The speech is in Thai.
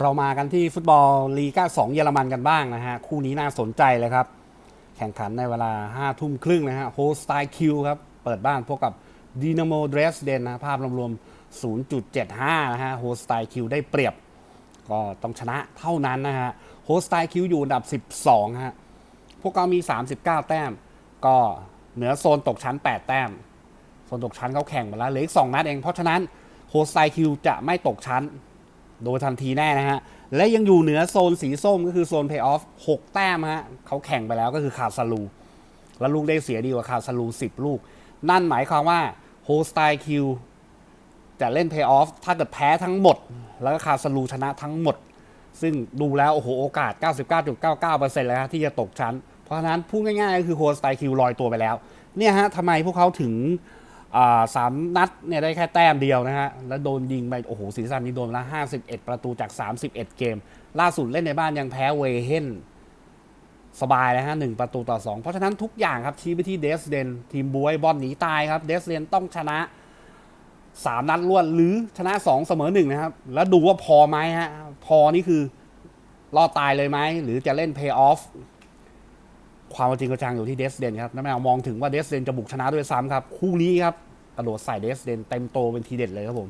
เรามากันที่ฟุตบอลลีกา2เยอรมันกันบ้างนะฮะ คู่นี้น่าสนใจเลยครับ แข่งขันในเวลา5ทุ่มครึ่งนะฮะโฮสไตคิวครับ เปิดบ้านพบกับดีนาโมเดรสเดนนะภาพรวมๆ 0.75 นะฮะโฮสไตคิวได้เปรียบ ก็ต้องชนะเท่านั้นนะฮะโฮสไตคิวอยู่อันดับ 12 ฮะ พวกเขามี 39 แต้ม ก็เหนือโซนตกชั้น 8 แต้ม โซนตกชั้นเขาแข่งมาแล้วเหลืออีก 2 นัดเอง เพราะฉะนั้นโฮสไตคิวจะไม่ตกชั้น โดยทันทีแน่นะฮะ และยังอยู่เหนือโซนสีส้มก็คือโซนเพย์ออฟ6แต้มฮะเขาแข่งไปแล้วก็คือคาซาลู แล้วลูกได้เสียดีกว่าคาซาลู 10 ลูก นั่นหมายความว่าโฮสไตคิวจะเล่นเพย์ออฟถ้าเกิดแพ้ทั้งหมด แล้วก็คาซาลูชนะทั้งหมด ซึ่งดูแล้วโอ้โหโอกาส 99.99%เลยฮะที่จะตกชั้น เพราะฉะนั้นพูดง่ายๆก็คือโฮสไตคิวลอยตัวไปแล้ว เนี่ยฮะทำไมพวกเขาถึง สามนัดเนี่ยได้แค่แต้มเดียวนะฮะ แล้วโดนยิงไป โอ้โหซีซั่นนี้โดนไปละ51ประตูจาก31เอ็ดเกม ล่าสุดเล่นในบ้านยังแพ้เวเฮนสบายเลยฮะหนึ่งประตูต่อ2เพราะฉะนั้นทุกอย่างครับชี้ไปที่เดสเดน ทีมบวยบอลหนีตายครับ เดสเดนต้องชนะ3นัดรวดหรือชนะ2เสมอ1นะครับ แล้วดูว่าพอไหมฮะ พอนี่คือรอดตายเลยไหม หรือจะเล่นเพย์ออฟ ความจริงกระจังอยู่ที่เดสเดนครับน้าแมวมองถึงว่าเดสเดนจะบุกชนะด้วยซ้ำครับ คู่นี้ครับกระโดดใส่เดสเดนเต็มโตเป็นทีเด็ดเลยครับผม